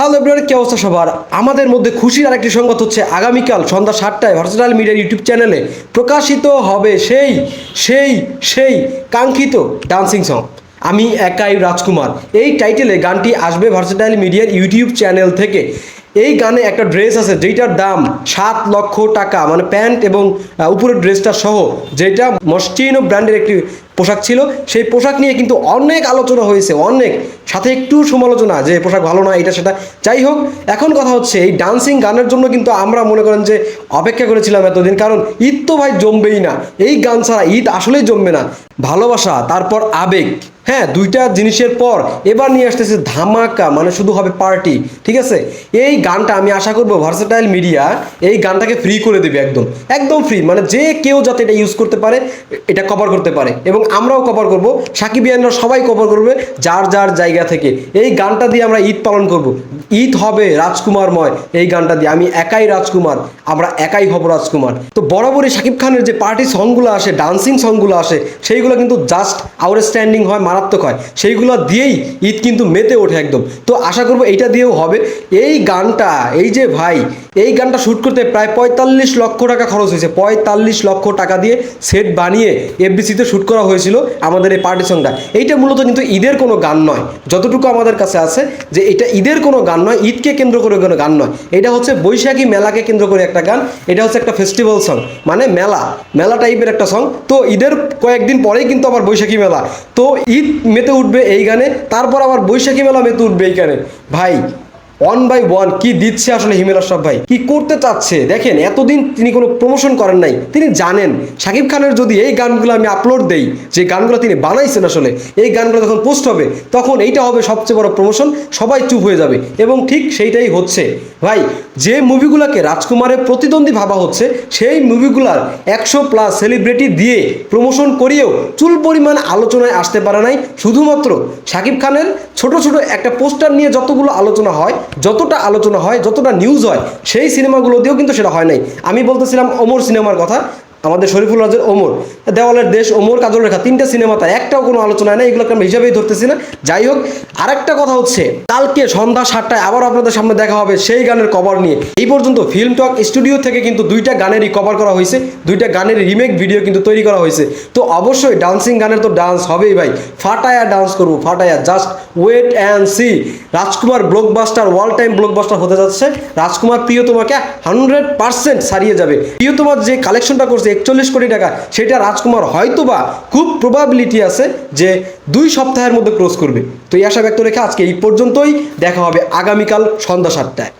Hello everyone, কি অবস্থা সবার? আমাদের মধ্যে খুশির আরেকটি সংবাদ হচ্ছে, আগামীকাল সন্ধ্যা সাতটায় ভার্সেটাল মিডিয়ার ইউটিউব চ্যানেলে প্রকাশিত হবে সেই সেই সেই কাঙ্ক্ষিত ডান্সিং সং আমি একাই রাজকুমার। এই টাইটেলে গানটি আসবে ভার্সেটাইল মিডিয়ার ইউটিউব চ্যানেল থেকে। এই গানে একটা ড্রেস আছে যেটার দাম সাত লক্ষ টাকা মানে প্যান্ট এবং উপরের ড্রেসটা সহ, যেটা মস্টিনো ব্র্যান্ডের একটি পোশাক ছিল। সেই পোশাক নিয়ে কিন্তু অনেক আলোচনা হয়েছে, অনেক। সাথে একটু সমালোচনা যে পোশাক ভালো না, এটা সেটা। যাই হোক, এখন কথা হচ্ছে এই ডান্সিং গানের জন্য কিন্তু আমরা মনে করেন যে অপেক্ষা করেছিলাম এতদিন। কারণ ঈদ তো ভাই জমবেই না। এই গান ছাড়া ঈদ আসলেই জমবে না। ভালোবাসা, তারপর আবেগ। হ্যাঁ দুইটা জিনিসের পর এবার নিয়ে আসতেছে ধামাকা মানে শুধু হবে পার্টি ঠিক আছে? এই গানটা আমি আশা করব ভার্সেটাইল মিডিয়া এই গানটাকে ফ্রি করে দেবে একদম একদম ফ্রি মানে যে কেউ যাতে এটা ইউজ করতে পারে, এটা কভার করতে পারে। এবং আমরাও কভার করব, সাকিব ইয়ানরা সবাই কভার করবে যার যার জায়গা থেকে। এই গানটা দিয়ে আমরা ঈদ পালন করব। ঈদ হবে রাজকুমারময় এই গানটা দিয়ে। আমি একাই রাজকুমার, আমরা একাই হব রাজকুমার। তো বরাবরই সাকিব খানের যে পার্টি সংগুলো আসে ডান্সিং সংগুলো আসে, সেইগুলো কিন্তু জাস্ট আউটস্ট্যান্ডিং হয় মারাত্মক হয়। সেইগুলো দিয়েই ঈদ কিন্তু মেতে ওঠে একদম। তো আশা করব এইটা দিয়েও হবে। এই গানটা, এই যে ভাই, এই গানটা শ্যুট করতে প্রায় পঁয়তাল্লিশ লক্ষ টাকা খরচ হয়েছে। পঁয়তাল্লিশ লক্ষ টাকা দিয়ে সেট বানিয়ে এফবিসিতে শ্যুট করা হয়েছিল আমাদের এই পার্টি সংটা এইটা মূলত কিন্তু ঈদের কোনো গান নয়। যতটুকু আমাদের কাছে আছে যে এটা ঈদের কোনো গান নয়, ঈদকে কেন্দ্র করে কোনো গান নয়। এটা হচ্ছে বৈশাখী মেলাকে কেন্দ্র করে একটা গান। এটা হচ্ছে একটা ফেস্টিভ্যাল সং মানে মেলা। মেলা টাইপের একটা সং তো ঈদের কয়েকদিন পরেই কিন্তু আবার বৈশাখী মেলা। তো ঈদ মেতে উঠবে এই গানে তারপর আবার বৈশাখী মেলা মেতে উঠবে এই গানে। ভাই ওয়ান বাই ওয়ান কি দিচ্ছে আসলে হিমেল আশরাফ ভাই? কি করতে চাচ্ছে? দেখেন, এতদিন তিনি কোনো প্রমোশন করেন নাই। তিনি জানেন, শাকিব খানের যদি এই গানগুলো আমি আপলোড দেই, যে গানগুলো তিনি বানাইছেন আসলে, এই গানগুলো যখন পোস্ট হবে, তখন এইটা হবে সবচেয়ে বড় প্রমোশন সবাই চুপ হয়ে যাবে। এবং ঠিক সেইটাই হচ্ছে। ভাই, যে মুভিগুলোকে রাজকুমারের প্রতিদ্বন্দ্বী ভাবা হচ্ছে, সেই মুভিগুলার একশো প্লাস সেলিব্রিটি দিয়ে প্রমোশন করিয়েও চুল পরিমাণ আলোচনায় আসতে পারে নাই। শুধুমাত্র শাকিব খানের ছোট ছোট একটা পোস্টার নিয়ে যতগুলো আলোচনা হয় যতটা আলোচনা হয়, যতটা নিউজ হয়, সেই সিনেমাগুলো দিয়েও কিন্তু সেটা হয় নাই। আমি বলতেছিলাম অমর সিনেমার কথা। আমাদের শরীফুল রাজের ওমর। দেওয়ালের দেশ ওমর, কাজল রেখা, তিনটা সিনেমাতে একটাও কোনো আলোচনা নাই, এগুলোকে আমরা হিসাবেই ধরতেছি না। যাই হোক, আরেকটা কথা হচ্ছে, কালকে সন্ধ্যা সাতটায় আবার আপনাদের সামনে দেখা হবে সেই গানের কভার নিয়ে। এই পর্যন্ত ফিল্ম টক স্টুডিও থেকে কিন্তু দুইটা গানেরই কভার করা হয়েছে, দুইটা গানের রিমেক ভিডিও কিন্তু তৈরি করা হয়েছে। তো অবশ্যই ডান্সিং গানের তো ডান্স হবেই ভাই। ফাটায়া ডান্স করব, ফাটায়া just wait and see Rajkumar blockbuster all time blockbuster হতে যাচ্ছে। রাজকুমার প্রিয় তোমাকে হান্ড্রেড পার্সেন্ট ছাড়িয়ে যাবে। প্রিয় তোমার যে কালেকশনটা করছে একচল্লিশ কোটি টাকা, সেটা রাজকুমার হয়তোবা খুব প্রবাবিলিটি আছে যে দুই সপ্তাহের মধ্যে ক্লোজ করবে। তো এই আশা ব্যক্ত রেখে আজকে এই পর্যন্তই, দেখা হবে আগামীকাল সন্ধ্যা সাতটায়।